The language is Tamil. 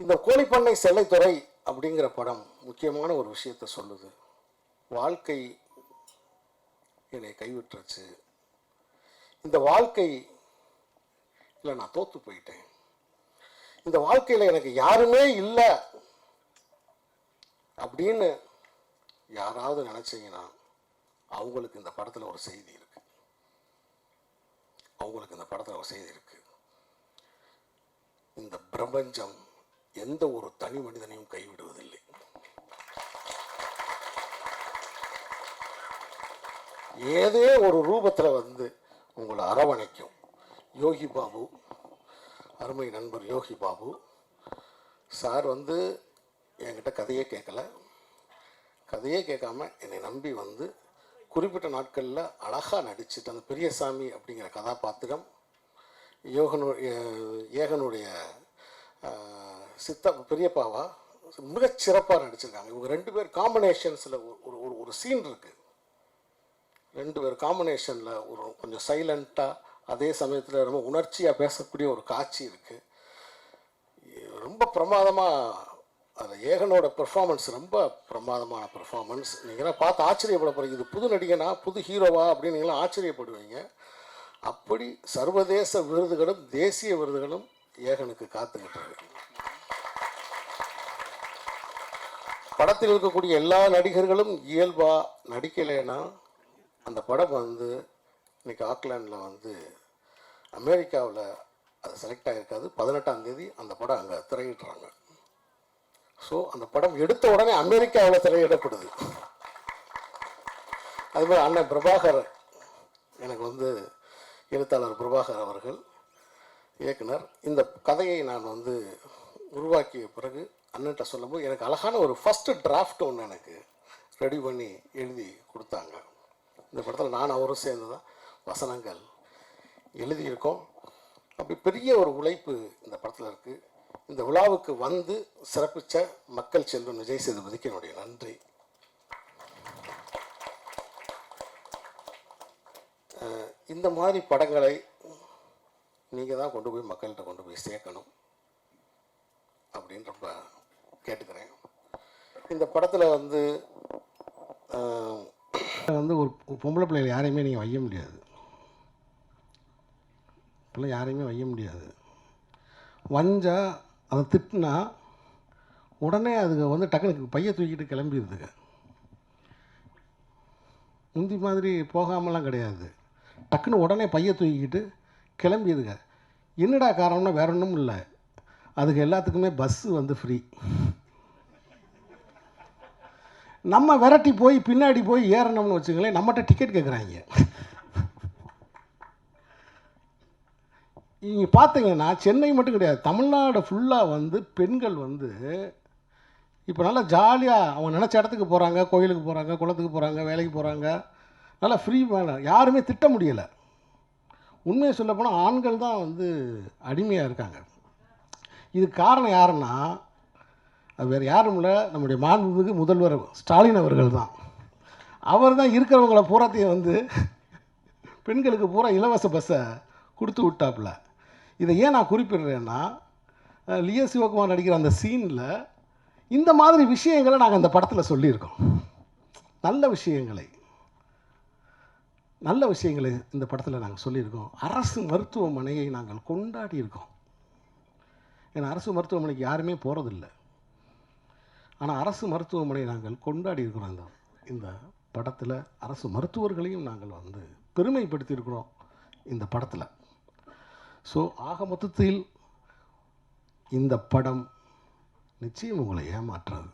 இந்த கோழிப்பண்ணை செல்லைத்துறை அப்படிங்கிற படம் முக்கியமான ஒரு விஷயத்தை சொல்லுது. வாழ்க்கை என்னை கைவிட்டுருச்சு. இந்த வாழ்க்கை இல்லை நான் தோத்து போயிட்டேன். இந்த வாழ்க்கையில் எனக்கு யாருமே இல்லை அப்படின்னு யாராவது நினச்சிங்கன்னா அவங்களுக்கு இந்த படத்தில் ஒரு செய்தி இருக்குது அவங்களுக்கு இந்த படத்தில் ஒரு செய்தி இருக்குது இந்த பிரபஞ்சம் எந்த ஒரு தனி மனிதனையும் கைவிடுவதில்லை. ஏதே ஒரு ரூபத்தில் வந்து உங்களை அரவணைக்கும். யோகி பாபு அருமை நண்பர் யோகி பாபு சார் வந்து என்கிட்ட கதையே கேட்கல. கதையே கேட்காம என்னை நம்பி வந்து குறிப்பிட்ட நாட்களில் அழகாக நடிச்சுட்டு அந்த பெரியசாமி அப்படிங்கிற கதாபாத்திரம் யோகனு ஏகனுடைய சித்தா பெரியப்பாவா? மிகச் சிறப்பாக நடிச்சிருக்காங்க. இவங்க ரெண்டு பேர் காம்பினேஷன்ஸில் ஒரு ஒரு ஒரு சீன் இருக்குது ரெண்டு பேர் காம்பினேஷனில் ஒரு கொஞ்சம் சைலண்ட்டாக அதே சமயத்தில் ரொம்ப உணர்ச்சியாக பேசக்கூடிய ஒரு காட்சி இருக்குது ரொம்ப பிரமாதமாக அதில் ஏகனோட பெர்ஃபார்மன்ஸ் ரொம்ப பிரமாதமான பெர்ஃபார்மன்ஸ் நீங்களாம் பார்த்து ஆச்சரியப்பட போகிறீங்க இது புது நடிகனா புது ஹீரோவா அப்படின்னு நீங்களாம் ஆச்சரியப்படுவீங்க. அப்படி சர்வதேச விருதுகளும் தேசிய விருதுகளும் ஏகனுக்கு காத்துக்கிட்டு இருக்கு. படத்தில் இருக்கக்கூடிய எல்லா நடிகர்களும் இயல்பாக நடிக்கலைன்னா அந்த படம் வந்து இன்றைக்கி ஆக்லாண்டில் வந்து அமெரிக்காவில் அது செலக்ட் ஆகிருக்காது பதினெட்டாம் தேதி அந்த படம் அங்கே திரையிடுறாங்க. ஸோ அந்த படம் எடுத்த உடனே அமெரிக்காவில் திரையிடப்படுது. அதுமாதிரி அண்ணன் பிரபாகர் எனக்கு வந்து எழுத்தாளர் பிரபாகர் அவர்கள் இயக்குனர். இந்த கதையை நான் வந்து உருவாக்கிய பிறகு அண்ணன்ட்ட சொல்லும்போது எனக்கு அழகான ஒரு ஃபஸ்ட்டு டிராஃப்ட் ஒன்று எனக்கு ரெடி பண்ணி எழுதி கொடுத்தாங்க. இந்த படத்தில் நான் அவரும் சேர்ந்து தான் வசனங்கள் எழுதியிருக்கோம். அப்படி பெரிய ஒரு உழைப்பு இந்த படத்தில் இருக்குது இந்த விழாவுக்கு வந்து சிறப்பித்த மக்கள் செல்வன் விஜய் சேதுபதிக்கு என்னுடைய நன்றி. இந்த மாதிரி படங்களை நீங்கள் தான் கொண்டு போய் மக்கள்கிட்ட கொண்டு போய் சேர்க்கணும். அப்படின்னு ரொம்ப கேட்டுக்கிறேன். இந்த படத்தில் வந்து வந்து ஒரு பொம்பளை பிள்ளைகள் யாரையுமே நீங்கள் வைய முடியாது. இப்போல்லாம் யாரையுமே வைய முடியாது. வஞ்சா அதை திட்டினா உடனே அதுக்கு வந்து டக்குனு பைய தூக்கிட்டு கிளம்பிடுதுங்க. முந்தி மாதிரி போகாமலாம் கிடையாது. டக்குன்னு உடனே பைய தூக்கிக்கிட்டு கிளம்பிடுதுங்க. என்னடா காரணம்னா வேற ஒன்றும் இல்லை. அதுக்கு எல்லாத்துக்குமே பஸ்ஸு வந்து ஃப்ரீ நம்ம விரட்டி போய் பின்னாடி போய் ஏறணும்னு வச்சுங்களேன் நம்மகிட்ட டிக்கெட் கேட்குறாங்க நீங்கள் பார்த்தீங்கன்னா சென்னை மட்டும் கிடையாது தமிழ்நாடு ஃபுல்லாக வந்து பெண்கள் வந்து இப்போ நல்லா ஜாலியாக அவங்க நினச்ச இடத்துக்கு போகிறாங்க கோயிலுக்கு போகிறாங்க குளத்துக்கு போகிறாங்க வேலைக்கு போகிறாங்க நல்லா ஃப்ரீ வேலை. யாருமே திட்ட முடியலை. உண்மையை சொல்லப்போனால் ஆண்கள் தான் வந்து அடிமையாக இருக்காங்க. இதுக்கு காரணம் யாருன்னா அது வேறு யாரும் இல்லை. நம்முடைய மாண்புமிகு முதல்வர் ஸ்டாலின் அவர்கள் தான். அவர் தான் இருக்கிறவங்கள பூராத்தையும் வந்து பெண்களுக்கு பூரா இலவச பஸ்ஸை கொடுத்து விட்டாப்புல. இதை ஏன் நான் குறிப்பிடுறேன்னா லியோ சிவகுமார் நடிக்கிற அந்த சீனில் இந்த மாதிரி விஷயங்களை நாங்கள் அந்த படத்தில் சொல்லியிருக்கோம். நல்ல விஷயங்களை. நல்ல விஷயங்களை இந்த படத்தில் நாங்கள் சொல்லியிருக்கோம். அரசு மருத்துவமனையை நாங்கள் கொண்டாடி இருக்கோம் ஏன்னா அரசு மருத்துவமனைக்கு யாருமே போகிறதில்ல ஆனால் அரசு மருத்துவமனை நாங்கள் கொண்டாடி இருக்கிறோம். இந்த இந்த படத்தில் அரசு மருத்துவர்களையும் நாங்கள் வந்து பெருமைப்படுத்தியிருக்கிறோம் இந்த படத்தில். ஸோ ஆக மொத்தத்தில் இந்த படம் நிச்சயம் உங்களை ஏமாற்றாது.